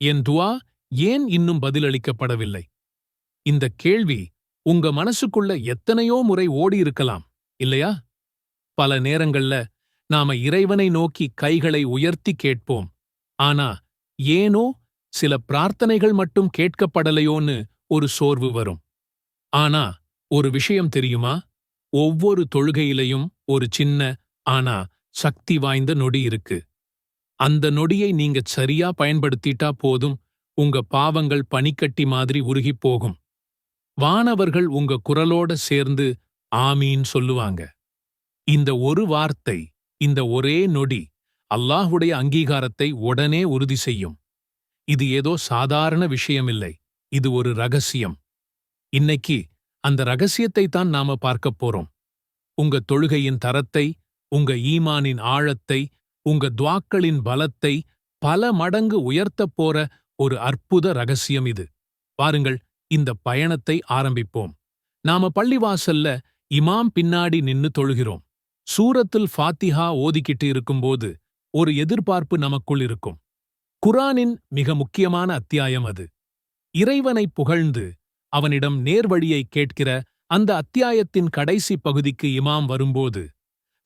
என் துவா ஏன் இன்னும் பதிலளிக்கப்படவில்லை? இந்த கேள்வி உங்க மனசுக்குள்ள எத்தனையோ முறை ஓடியிருக்கலாம் இல்லையா? பல நேரங்கள்ல நாம இறைவனை நோக்கி கைகளை உயர்த்தி கேட்போம். ஆனா ஏனோ சில பிரார்த்தனைகள் மட்டும் கேட்கப்படலையோன்னு ஒரு சோர்வு வரும். ஆனா ஒரு விஷயம் தெரியுமா? ஒவ்வொரு தொழுகையிலையும் ஒரு சின்ன ஆனா சக்தி வாய்ந்த நொடி இருக்கு. அந்த நொடியை நீங்க சரியா பயன்படுத்திட்டா போதும் உங்க பாவங்கள் பனிக்கட்டி மாதிரி உருகிப் போகும். வானவர்கள் உங்க குரலோட சேர்ந்து ஆமீன் சொல்லுவாங்க. இந்த ஒரு வார்த்தை இந்த ஒரே நொடி அல்லாஹுடைய அங்கீகாரத்தை உடனே உறுதி செய்யும். இது ஏதோ சாதாரண விஷயமில்லை இது ஒரு ரகசியம். இன்னைக்கு அந்த ரகசியத்தை தான் நாம பார்க்கப் போறோம். உங்க தொழுகையின் தரத்தை உங்க ஈமானின் ஆழத்தை உங்க துவாக்களின் பலத்தை பல மடங்கு உயர்த்தப் போற ஒரு அற்புத ரகசியம் இது. பாருங்கள் இந்த பயணத்தை ஆரம்பிப்போம். நாம பள்ளிவாசல்ல இமாம் பின்னாடி நின்னு தொழுகிறோம். சூரத்தில் ஃபாத்திஹா ஓதிக்கிட்டு இருக்கும்போது ஒரு எதிர்பார்ப்பு நமக்குள் இருக்கும். குரானின் மிக முக்கியமான அத்தியாயம் அது. இறைவனை புகழ்ந்து அவனிடம் நேர்வழியை கேட்கிற அந்த அத்தியாயத்தின் கடைசி பகுதிக்கு இமாம் வரும்போது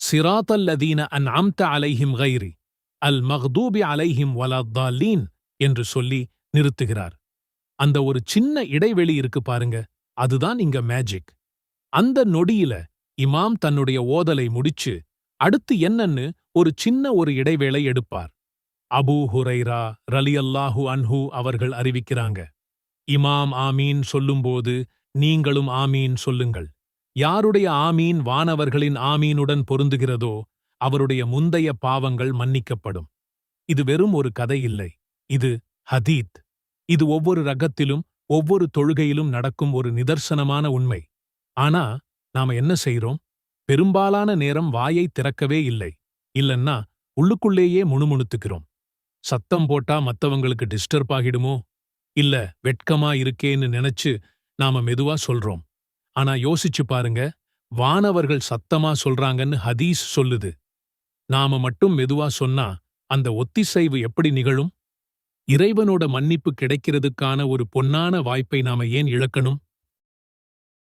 صراط அன் أنعمت அலைஹிம் غيري அல் மஹ்தூபி அலைஹிம் வலத்தாலீன் என்று சொல்லி நிறுத்துகிறார். அந்த ஒரு சின்ன இடைவெளி இருக்கு பாருங்க அதுதான் இங்க மேஜிக் அந்த நொடியில இமாம் தன்னுடைய ஓதலை முடிச்சு அடுத்து என்னன்னு ஒரு சின்ன ஒரு இடைவேளை எடுப்பார். அபூ ஹுரைரா ரலியல்லாஹு அன்ஹு அவர்கள் அறிவிக்கிறாங்க. இமாம் ஆமீன் சொல்லும்போது நீங்களும் ஆமீன் சொல்லுங்கள். யாருடைய ஆமீன் வானவர்களின் ஆமீனுடன் பொருந்துகிறதோ அவருடைய முந்தைய பாவங்கள் மன்னிக்கப்படும். இது வெறும் ஒரு கதை இல்லை. இது ஹதீத். இது ஒவ்வொரு ரகத்திலும் ஒவ்வொரு தொழுகையிலும் நடக்கும் ஒரு நிதர்சனமான உண்மை. ஆனா நாம என்ன செய்றோம்? பெரும்பாலான நேரம் வாயை திறக்கவே இல்லை. இல்லன்னா உள்ளுக்குள்ளேயே முணுமுணுத்துக்கிறோம். சத்தம் போட்டா மத்தவங்களுக்கு டிஸ்டர்ப் ஆகிடுமோ? இல்ல வெட்கமா இருக்கேன்னு நினைச்சு நாம மெதுவா சொல்றோம். ஆனா யோசிச்சு பாருங்க வானவர்கள் சத்தமா சொல்றாங்கன்னு ஹதீஸ் சொல்லுது. நாம மட்டும் மெதுவா சொன்னா அந்த ஒத்திசைவு எப்படி நிகழும்? இறைவனோட மன்னிப்பு கிடைக்கிறதுக்கான ஒரு பொன்னான வாய்ப்பை நாம ஏன் இழக்கணும்?